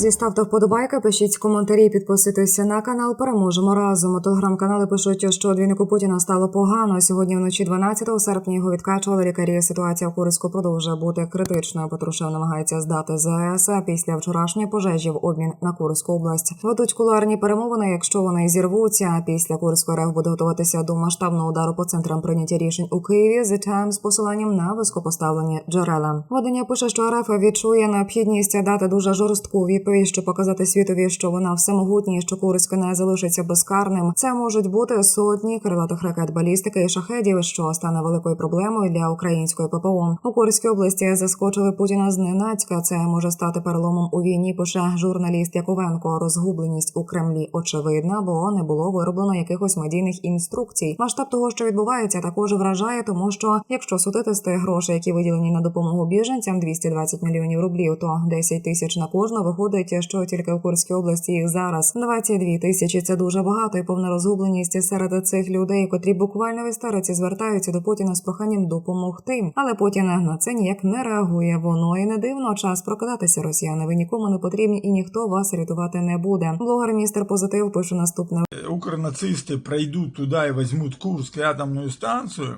Друзі, ставте вподобайки, пишіть коментарі, підписуйтеся на канал. Переможемо разом. У телеграм-канали пишуть, що двійнику Путіна стало погано. Сьогодні вночі 12 серпня його відкачували лікарі. Ситуація в Курську продовжує бути критичною. Патрушев намагається здати ЗС після вчорашньої пожежі в обмін на Курську область. Ведуть кулуарні перемовини. Якщо вони зірвуться, після Курської РФ буде готуватися до масштабного удару по центрам прийняття рішень у Києві. The з посиланням на високопоставлені джерела. Видання пише, що РФ відчує необхідність дати дуже жорстку відповідь, щоб показати світові, що вона всемогутня, і що Курськ не залишиться безкарним. Це можуть бути сотні крилатих ракет балістики і шахедів, що стане великою проблемою для української ППО. У Курській області заскочили Путіна зненацька. Це може стати переломом у війні. Пише журналіст Яковенко. Розгубленість у Кремлі очевидна, бо не було вироблено якихось медійних інструкцій. Масштаб того, що відбувається, також вражає, тому що якщо судити з тих грошей, які виділені на допомогу біженцям, 220 мільйонів рублів, то 10 тисяч на кожну виходить, що тільки в Курській області їх зараз 22 тисячі. Це дуже багато і повна розгубленість серед цих людей, котрі буквально в істериці звертаються до Путіна з проханням допомогти. Але Путін на це ніяк не реагує. Воно і не дивно. Час прокидатися, росіяни. Ви нікому не потрібні і ніхто вас рятувати не буде. Блогер містер Позитив пише наступне. укронацисты пройдут туда и возьмут Курск и атомную станцию,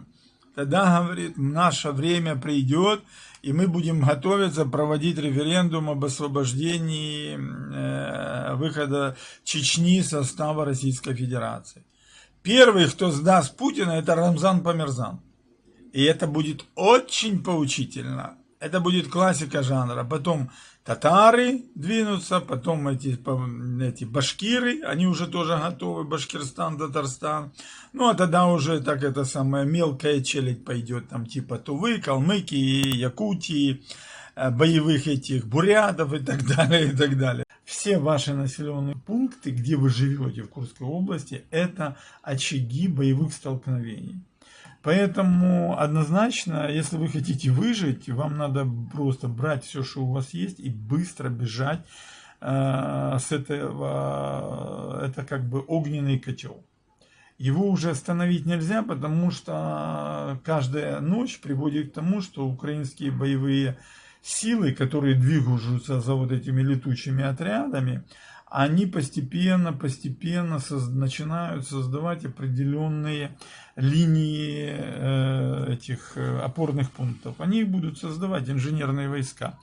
тогда, говорит, наше время придет, и мы будем готовиться проводить референдум об освобождении э, выхода Чечни из состава Российской Федерации. Первый, кто сдаст Путина, это Рамзан Памерзан. И это будет очень поучительно. Это будет классика жанра. Потом татары двинутся, потом эти, эти башкиры, они уже тоже готовы, Башкирстан, Татарстан. Ну, а тогда уже так это самая мелкая челядь пойдет, там типа Тувы, Калмыкии, Якутии, э, боевых этих бурятов и так далее, и так далее. Все ваши населенные пункты, где вы живете в Курской области, это очаги боевых столкновений. Поэтому однозначно, если вы хотите выжить, вам надо просто брать все, что у вас есть, и быстро бежать э, с этого. Это как бы огненный котел. Его уже остановить нельзя, потому что каждая ночь приводит к тому, что украинские боевые силы, которые двигаются за вот этими летучими отрядами, они постепенно, постепенно соз- начинают создавать определенные линии э, этих э, опорных пунктов. Они их будут создавать, инженерные войска.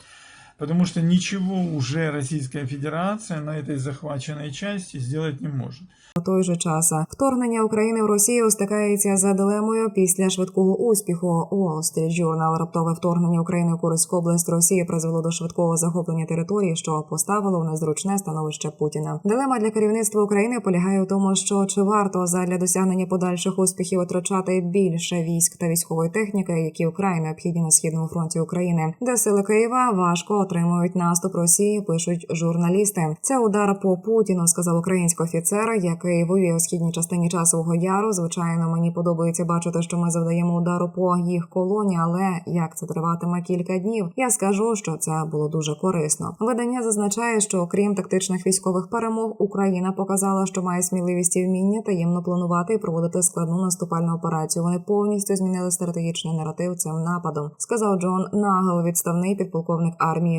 Потому что ничего уже Российская Федерация на этой захваченной части сделать не может. У той же час вторгнення України в Росію стикається за дилемою після швидкого успіху. Wall Street Journal раптове вторгнення України в Курську область Росії призвело до швидкого захоплення території, що поставило в незручне становище Путіна. Дилема для керівництва України полягає в тому, що чи варто задля досягнення подальших успіхів витрачати більше військ та військової техніки, які вкрай необхідні на східному фронті України, де сили Києва важко отримують наступ Росії. Пишуть журналісти. Це удар по Путіну, сказав український офіцер, який воює у східній частині часового яру. Звичайно, мені подобається бачити, що ми завдаємо удару по їх колоні, але як це триватиме кілька днів? Я скажу, що це було дуже корисно. Видання зазначає, що окрім тактичних військових перемог, Україна показала, що має сміливість і вміння таємно планувати і проводити складну наступальну операцію. Вони повністю змінили стратегічний наратив цим нападом, сказав Джон Нагел, відставний підполковник армії